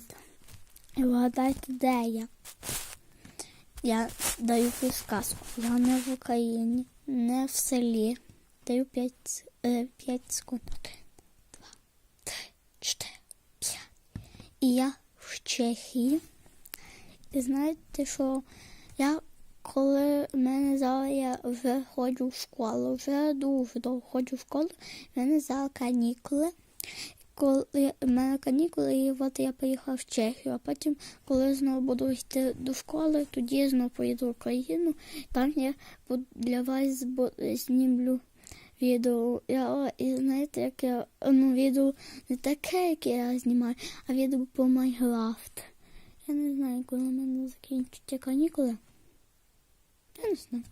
Привіт! І вгадайте, де я? Я даю підсказку. Я не в Україні, не в селі. Даю 5, 5 секунд. Один, два, три, чотири, п'ять. І я в Чехії. І знаєте, що я коли мене зараз я вже ходжу в школу, вже дуже довго ходжу в школу, мене зараз канікули. Коли в мене канікули, і от я поїхав в Чехію, а потім, коли знову буду йти до школи, тоді я знову поїду в Україну. Там я для вас знімлю відео. Я, і знаєте, як я ну, відео не таке, яке я знімаю, а відео по Майнкрафт. Я не знаю, коли в мене закінчаться канікули. Я не знаю.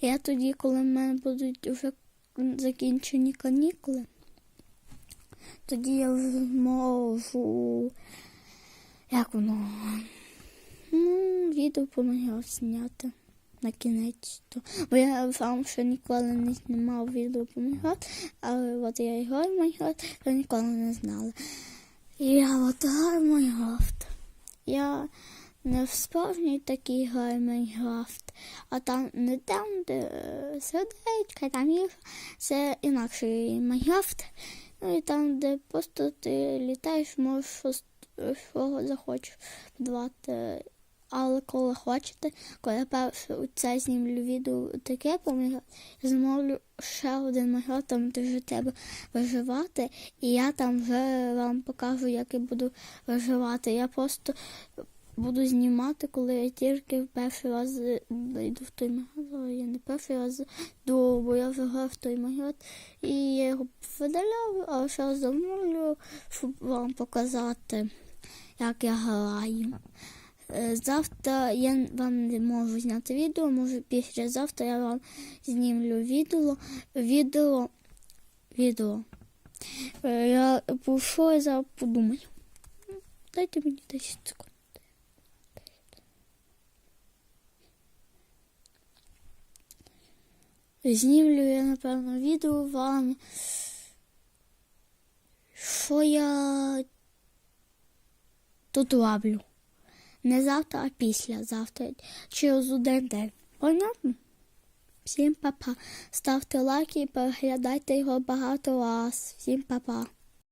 Я тоді, коли в мене будуть вже закінчені канікули, тоді я зможу. Як воно? Ну, відео по Майнкрафт зняти на кінець. Бо я сам ще ніколи не знімав відео по Майнкрафт, але от я граю в Майнкрафт, я ніколи не знала. І я от граю Майнкрафт. Я не в справжній такий граю Майнкрафт, а там не там, де е, сердечка, там є це інакший Майнкрафт. Ну і там, де просто ти літаєш, можеш щось, що захочеш будувати. Але коли хочете, коли я перше це знімлю відео таке по я замовлю ще один Майнкрафт, там де треба виживати, і я там вже вам покажу, як я буду виживати. Я просто буду знімати, коли я тільки в перший раз йду в той магазин. Я не перший раз йду, бо я вже в той магазин. І я його видаляв, а ще замовлю, щоб вам показати, як я граю. Е, Завтра я вам не можу зняти відео, може післязавтра я вам знімлю відео. Відео. Відео. Е, Я що я зараз подумаю. Дайте мені 10 секунд. Знімлю я, напевно, відео вам. Що я тут роблю. Не завтра, а післязавтра. Через один день. Понятно? Всім па-па. Ставте лайки і переглядайте його багато раз. Всім па-па.